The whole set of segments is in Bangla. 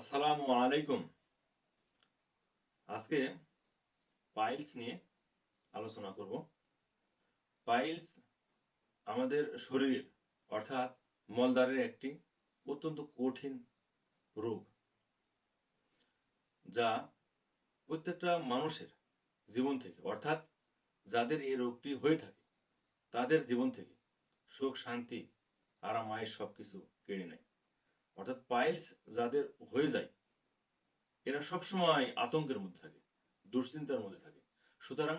আসসালামু আলাইকুম। আজকে পাইলস নিয়ে আলোচনা করব। পাইলস আমাদের শরীরের, অর্থাৎ মলদ্বারের একটি অত্যন্ত কঠিন রোগ, যা প্রত্যেকটা মানুষের জীবন থেকে, অর্থাৎ যাদের এই রোগটি হয়ে থাকে, তাদের জীবন থেকে সুখ, শান্তি, আরাম আয়ের সবকিছু কেড়ে নেয়। অর্থাৎ পাইলস যাদের হয়ে যায়, এরা সবসময় আতঙ্কের মধ্যে থাকে, দুশ্চিন্তার মধ্যে থাকে। সুতরাং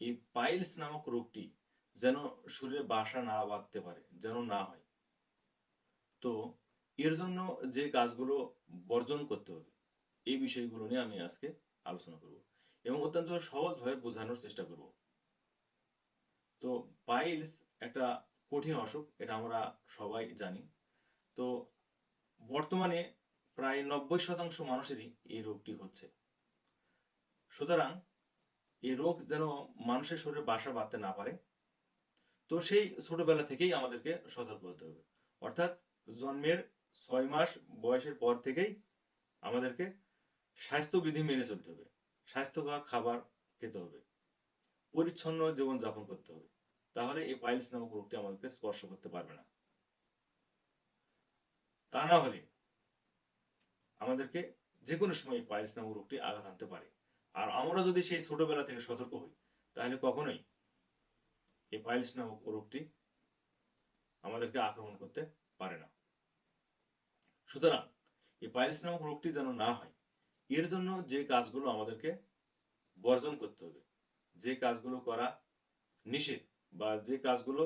এই পাইলস নামক রোগটি যেন শরীরে বাসা না বাঁধতে পারে, যেন না হয়। তো এর জন্য যে কাজগুলো বর্জন করতে হবে, এই বিষয়গুলো নিয়ে আমি আজকে আলোচনা করব এবং অত্যন্ত সহজভাবে বোঝানোর চেষ্টা করব। তো পাইলস একটা কঠিন অসুখ, এটা আমরা সবাই জানি। তো বর্তমানে প্রায় নব্বই শতাংশ মানুষেরই এই রোগটি হচ্ছে। সুতরাং এই রোগ যেন মানুষের শরীরে বাসা বাঁধতে না পারে, তো সেই ছোটবেলা থেকেই আমাদেরকে সতর্ক হতে হবে। অর্থাৎ জন্মের ছয় মাস বয়সের পর থেকেই আমাদেরকে স্বাস্থ্যবিধি মেনে চলতে হবে স্বাস্থ্যকর খাবার খেতে হবে, পরিচ্ছন্ন জীবনযাপন করতে হবে। তাহলে এই পাইলস নামক রোগটি আমাদেরকে স্পর্শ করতে পারবে না। তা না হলে আমাদেরকে যে কোনো সময় পাইলস নামক রোগটি আঘাত আনতে পারে। আর আমরা যদি সেই ছোটবেলা থেকে সতর্ক হই, তাহলে কখনোই এই পাইলস নামক রোগটি আমাদেরকে আক্রমণ করতে পারে না। সুতরাং এই পাইলস নামক রোগটি যেন না হয়, এর জন্য যে কাজগুলো আমাদেরকে বর্জন করতে হবে, যে কাজগুলো করা নিষেধ বা যে কাজগুলো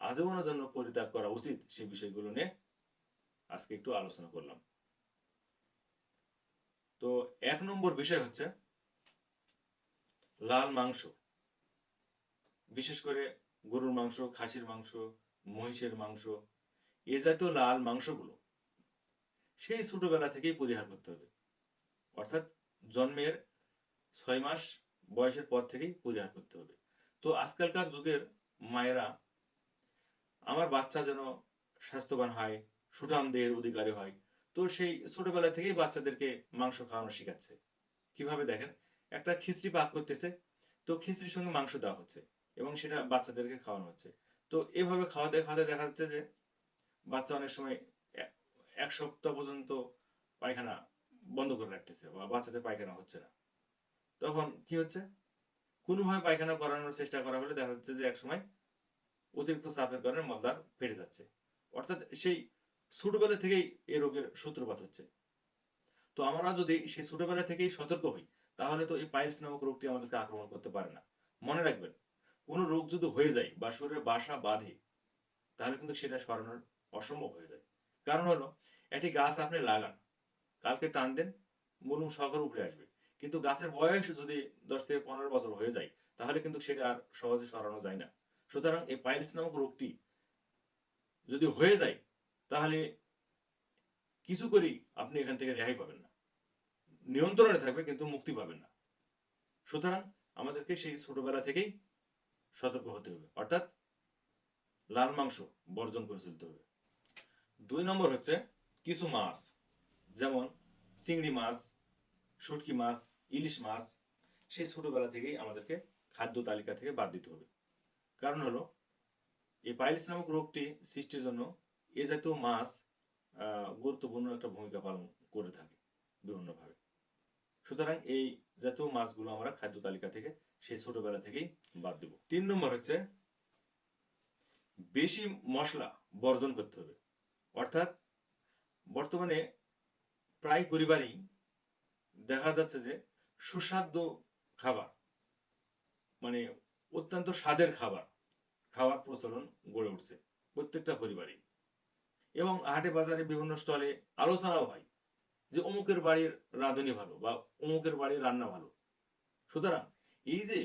আজীবনের জন্য পরিত্যাগ করা উচিত সেই বিষয়গুলো নিয়ে আজকে একটু আলোচনা করলাম। তো এক নম্বর বিষয় হচ্ছে লাল মাংস। বিশেষ করে গরুর মাংস, খাসির মাংস, মহিষের মাংস, এ জাতীয় লাল মাংসগুলো সেই ছোটবেলা থেকেই পরিহার করতে হবে। অর্থাৎ জন্মের ছয় মাস বয়সের পর থেকেই পরিহার করতে হবে। তো আজকালকার যুগের মায়েরা, আমার বাচ্চা যেন স্বাস্থ্যবান হয় সুঠাম দেহের অধিকারী হয়। তো সেই ছোটবেলা থেকেই বাচ্চাদেরকে মাংস খাওয়ানো শেখাচ্ছে। কীভাবে দেখেন? একটা খিচড়ি পাক করতেছে, তো খিচড়ির সঙ্গে মাংস দেওয়া হচ্ছে এবং সেটা বাচ্চাদেরকে খাওয়ানো হচ্ছে। তো এভাবে খাওয়াতে খাওয়াতে দেখা যাচ্ছে যে বাচ্চা অনেক সময় এক- এক সপ্তাহ পর্যন্ত পায়খানা বন্ধ করে রাখতেছে বা বাচ্চাদের পায়খানা হচ্ছে না। তখন কি হচ্ছে? কোনোভাবে পায়খানা করানোর চেষ্টা করা হলে দেখা যাচ্ছে যে একসময় অতিরিক্ত চাপের কারণে মলদার ফেটে যাচ্ছে। অর্থাৎ সেই ছোটবেলা থেকেই এই রোগের সূত্রপাত হচ্ছে। তো আমরা যদি সেই ছোটবেলা থেকেই সতর্ক হই, তাহলে তো এই পাইলস নামক রোগটি আমাদেরকে আক্রমণ করতে পারে না। মনে রাখবেন, কোনো রোগ যদি হয়ে যায় বা শরীরে বাসা বাঁধে, তাহলে কিন্তু সেটা সরানোর অসম্ভব হয়ে যায়। কারণ হলো, একটি গাছ আপনি লাগান, কালকে টান দেন মলুম সহকারে উপরে আসবে। কিন্তু গাছের বয়স যদি দশ থেকে পনেরো বছর হয়ে যায়, তাহলে কিন্তু সেটা আর সহজে সরানো যায় না। সুতরাং এই পাইলস নামক রোগটি যদি হয়ে যায় তাহলে কিছু করেই আপনি এখান থেকে রেহাই পাবেন না। নিয়ন্ত্রণে থাকবে কিন্তু মুক্তি পাবেন না। সুতরাং আমাদেরকে সেই ছোটবেলা থেকেই সতর্ক হতে হবে। অর্থাৎ লাল মাংস বর্জন করে চলতে হবে। দুই নম্বর হচ্ছে কিছু মাছ, যেমন চিংড়ি মাছ, শুটকি মাছ, ইলিশ মাছ, সেই ছোটবেলা থেকেই আমাদেরকে খাদ্য তালিকা থেকে বাদ দিতে হবে। কারণ হলো, এই পাইলস নামক রোগটি সৃষ্টির জন্য এ জাতীয় মাছ গুরুত্বপূর্ণ একটা ভূমিকা পালন করে থাকে বিভিন্নভাবে। সুতরাং এই জাতীয় মাছগুলো আমরা খাদ্য তালিকা থেকে সেই ছোটবেলা থেকেই বাদ দেব। তিন নম্বর হচ্ছে বেশি মশলা বর্জন করতে হবে। অর্থাৎ বর্তমানে প্রায় পরিবারই দেখা যাচ্ছে যে সুস্বাদ্য খাবার মানে অত্যন্ত স্বাদের খাবার, খাওয়ার প্রচলন গড়ে উঠছে। প্রত্যেকটা পরিবারেই। এবং হাটে বাজারে বিভিন্ন স্টলে আলোচনাও হয় যে অমুকের বাড়ির রাঁধুনি ভালো বা অমুকের বাড়ির রান্না ভালো। সুতরাং এই যে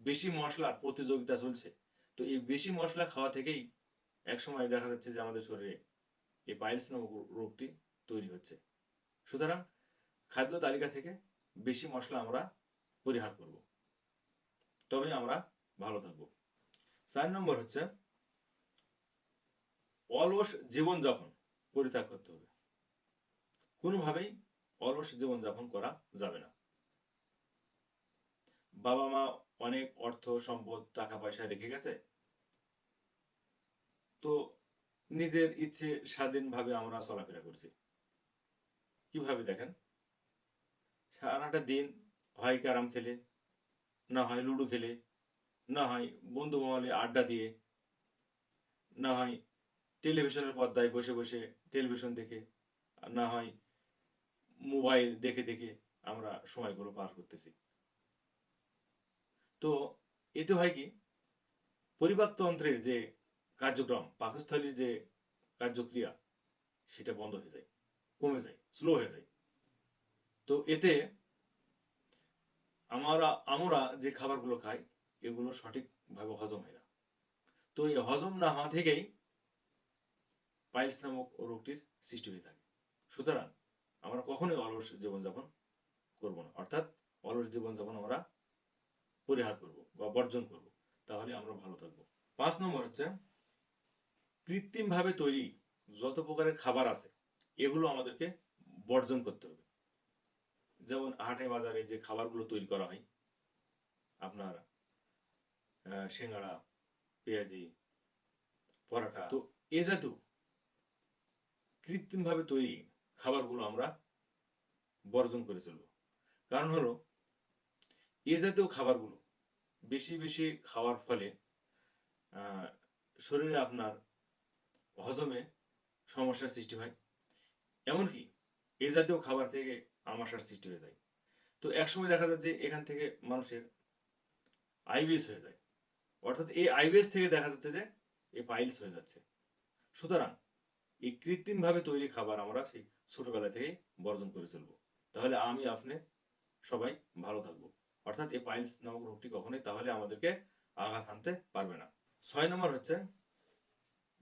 বেশি মশলার প্রতিযোগিতা চলছে, তো এই বেশি মশলা খাওয়া থেকেই একসময় দেখা যাচ্ছে যে আমাদের শরীরে এই পাইলস নামক রোগটি তৈরি হচ্ছে। সুতরাং খাদ্য তালিকা থেকে বেশি মশলা আমরা পরিহার করব। তবে আমরা ভালো থাকব। চার নম্বর হচ্ছে অলস জীবনযাপন পরিত্যাগ করতে হবে। কোনোভাবেই অলস জীবনযাপন করা যাবে না। বাবা মা অনেক অর্থ, সম্পদ টাকা পয়সা রেখে গেছে। তো নিজের ইচ্ছে স্বাধীনভাবে আমরা চলাফেরা করছি। কীভাবে দেখেন? সারাটা দিন হয় ক্যারাম খেলে, না হয় লুডো খেলে, না হয় বন্ধু মহলে আড্ডা দিয়ে, না হয় টেলিভিশনের পর্দায় বসে বসে টেলিভিশন দেখে না হয় মোবাইল দেখে দেখে আমরা সময়গুলো পার করতেছি। তো এতে হয় কি? পরিবারতন্ত্রের যে কার্যক্রম, পাকস্থলীর যে কার্যক্রিয়া, সেটা বন্ধ হয়ে যায়, কমে যায় স্লো হয়ে যায়। তো এতে আমরা আমরা যে খাবারগুলো খাই, এগুলো সঠিকভাবে হজম হয় না। তো এই হজম না হওয়া থেকেই পাইলস নামক রোগটির সৃষ্টি হয়ে থাকে। সুতরাং আমরা কখনোই অলস জীবনযাপন করব না। অর্থাৎ অলস জীবনযাপন আমরা পরিহার করব বা বর্জন করব, তাহলে আমরা ভালো থাকব। পাঁচ নম্বর হচ্ছে, কৃত্রিমভাবে তৈরি যত প্রকারের খাবার আছে, এগুলো আমাদেরকে বর্জন করতে হবে। যেমন হাটে বাজারে যে খাবারগুলো তৈরি করা হয়, আপনার সিঙ্গাড়া, পেঁয়াজি, পরাটা, তো এ জাতীয় কৃত্রিম ভাবে তৈরি খাবারগুলো আমরা বর্জন করে চলব। কারণ হলো, এ জাতীয় খাবারগুলো বেশি বেশি খাওয়ার ফলে শরীরে আপনার হজমে সমস্যার সৃষ্টি হয়। এমনকি এ জাতীয় খাবার থেকে আমাশার সৃষ্টি হয়ে যায়। তো একসময় দেখা যাচ্ছে এখান থেকে মানুষের আইবিএস হয়ে যায়। অর্থাৎ এই আইবিএস থেকে দেখা যাচ্ছে যে, এই পাইলস হয়ে যাচ্ছে। সুতরাং এই কৃত্রিম ভাবে তৈরি খাবার আমরা সেই ছোটবেলা থেকেই বর্জন করে চলবো। তাহলে আমি, আপনি সবাই ভালো থাকব। অর্থাৎ এই পাইলস নামক রোগটি কখনোই তাহলে আমাদেরকে আঘাত হানতে পারবে না। ছয় নম্বর হচ্ছে,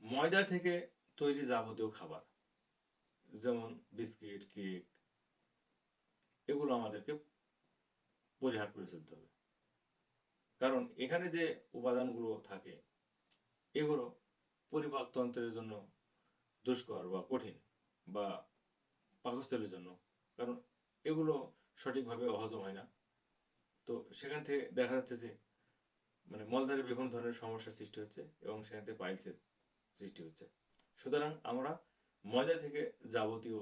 ময়দা থেকে তৈরি যাবতীয় খাবার, যেমন বিস্কিট, কেক, এগুলো আমাদেরকে পরিহার করে চলতে হবে। কারণ এখানে যে উপাদানগুলো থাকে, এগুলো পরিপাকতন্ত্রের জন্য দুষ্কর বা কঠিন বা পাকস্থলীর জন্য। কারণ এগুলো সঠিকভাবে হজম হয় না। তো সেখান থেকে দেখা যাচ্ছে যে মানে মলদারে বিভিন্ন ধরনের সমস্যার সৃষ্টি হচ্ছে এবং সেখান থেকে পাইলসের সৃষ্টি হচ্ছে। সুতরাং আমরা ময়দা থেকে যাবতীয়,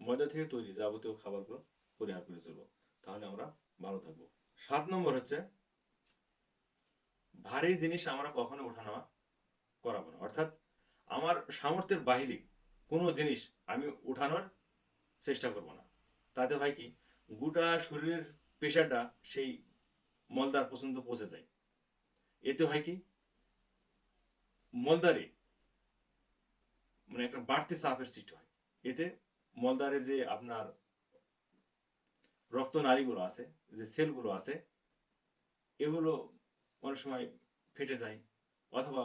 ময়দা থেকে তৈরি যাবতীয় খাবারগুলো পরিহার করে চলবো। তাহলে আমরা ভালো থাকব। সাত নম্বর হচ্ছে, ভারী জিনিস আমরা কখনো ওঠানামা করাবো না। অর্থাৎ আমার সামর্থ্যের বাহিরে কোনো জিনিস আমি উঠানোর চেষ্টা করব না। তাতে হয় কি, গোটা শরীরের পেশাটা সেই মলদার পর্যন্ত পৌঁছে যায়। এতে হয় কি মলদারে মানে একটা বাড়তি চাপের সৃষ্টি হয়। এতে মলদারে যে আপনার রক্ত নালীগুলো আছে, যে সেলগুলো আছে, এগুলো অনেক সময় ফেটে যায় অথবা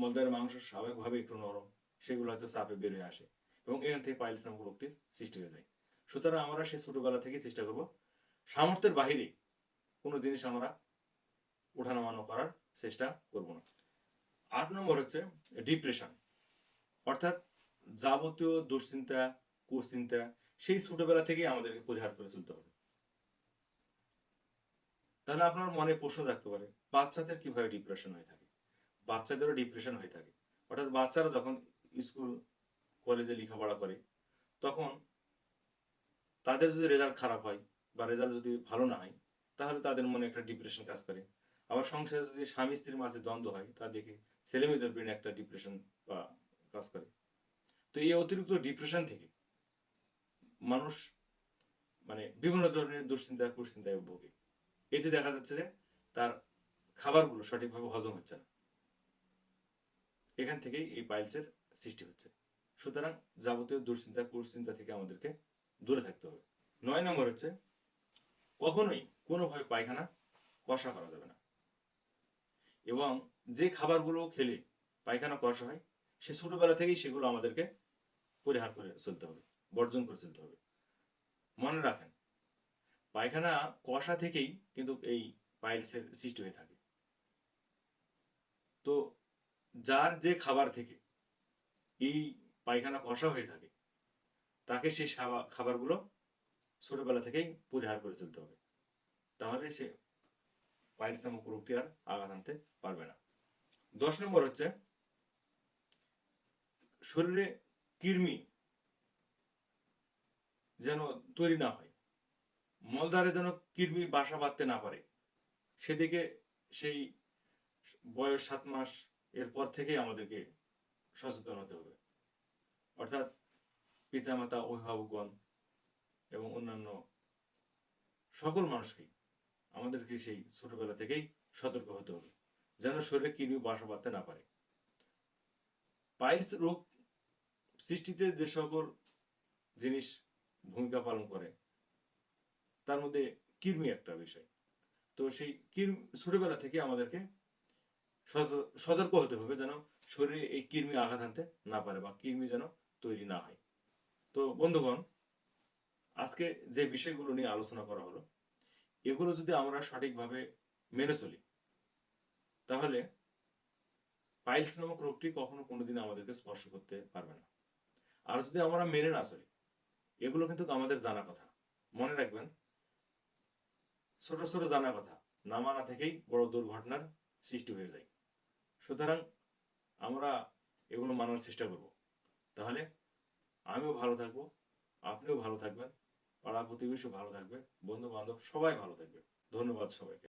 মলদারের মাংস স্বাভাবিকভাবে একটু নরম, সেগুলো হয়তো চাপে বের হয়ে আসে এবং এখান থেকে পাইলস নামক রোগটির সৃষ্টি হয়ে যায়। সুতরাং আমরা সেই ছোটবেলা থেকে চেষ্টা করব সামর্থ্যের বাহিরে কোনো জিনিস আমরা ওঠানামানো করার চেষ্টা করব না। আট নম্বর হচ্ছে ডিপ্রেশন, অর্থাৎ যাবতীয় দুশ্চিন্তা কুচিন্তা সেই ছোটবেলা থেকেই আমাদেরকে পরিহার করে চলতে হবে। তাহলে আপনার মনে প্রশ্ন থাকতে পারে, বাচ্চাদের কীভাবে ডিপ্রেশন হয়ে থাকে? বাচ্চাদেরও ডিপ্রেশন হয়ে থাকে। অর্থাৎ বাচ্চারা যখন স্কুল কলেজে লেখাপড়া করে, তখন তাদের যদি রেজাল্ট খারাপ হয় বা রেজাল্ট যদি ভালো না হয়, তাহলে তাদের মনে একটা ডিপ্রেশন কাজ করে। আবার সংসারে যদি স্বামী স্ত্রীর মাঝে দ্বন্দ্ব হয়, তা দেখে ছেলে মেয়েদের ব্রেনে একটা ডিপ্রেশন বা কাজ করে। তো এই অতিরিক্ত ডিপ্রেশন থেকে মানুষ মানে বিভিন্ন ধরনের দুশ্চিন্তা, কুশ্চিন্তায় ভোগে। এতে দেখা যাচ্ছে যে তার খাবারগুলো সঠিকভাবে হজম হচ্ছে না। এখান থেকেই এই পাইলসের সৃষ্টি হচ্ছে। সুতরাং যাবতীয় দুশ্চিন্তা, কুশ্চিন্তা থেকে আমাদেরকে দূরে থাকতে হবে। নয় নম্বর হচ্ছে, কখনোই কোনোভাবে পায়খানা কষা করা যাবে না। এবং যে খাবারগুলো খেলে পায়খানা কষা হয়, সে ছোটবেলা থেকেই সেগুলো আমাদেরকে পরিহার করে চলতে হবে, বর্জন করে চলতে হবে। মনে রাখেন, পায়খানা কষা থেকেই কিন্তু এই পাইলসের সৃষ্টি হয়ে থাকে। তো যার যে খাবার থেকে এই পায়খানা কষা হয়ে থাকে, তাকে সেই খাবারগুলো ছোটবেলা থেকেই পরিহার করে চলতে হবে। তাহলে সে পাইলস নামক রোগটি আর আঘাত আনতে পারবে না। দশ নম্বর হচ্ছে, শরীরে কৃমি যেন তৈরি না হয়, মলদ্বারে যেন কৃমি বাসা বাঁধতে না পারে, সেদিকে সেই বয়স সাত মাস এর পর থেকেই আমাদেরকে সচেতন হতে হবে। অর্থাৎ পিতামাতা, অভিভাবকগণ এবং অন্যান্য সকল মানুষকেই আমাদেরকে সেই ছোটবেলা থেকেই সতর্ক হতে হবে, যেন শরীরে কৃমি বাসা বাঁধতে না পারে। পাইলস রোগ সৃষ্টিতে যে সকল জিনিস ভূমিকা পালন করে, তার মধ্যে কৃমি একটা বিষয়। তো সেই কৃমি, ছোটবেলা থেকে আমাদেরকে সতর্ক হতে হবে যেন শরীরে এই কৃমি আঘাত আনতে না পারে বা কৃমি যেন তৈরি না হয়। তো বন্ধুগণ, আজকে যে বিষয়গুলো নিয়ে আলোচনা করা হলো, এগুলো যদি আমরা সঠিকভাবে মেনে চলি, তাহলে পাইলস নামক রোগটি কখনো কোনোদিন আমাদেরকে স্পর্শ করতে পারবে না। আর যদি আমরা মেনে না চলি, এগুলো কিন্তু আমাদের জানা কথা। মনে রাখবেন, ছোট ছোট জানা কথা না মানা থেকেই বড় দুর্ঘটনার সৃষ্টি হয়ে যায়। সুতরাং আমরা এগুলো মানার চেষ্টা করব। তাহলে আমিও ভালো থাকব, আপনিও ভালো থাকবেন, পাড়া প্রতিবেশী ভালো থাকবে বন্ধু বান্ধব সবাই ভালো থাকবে। ধন্যবাদ সবাইকে।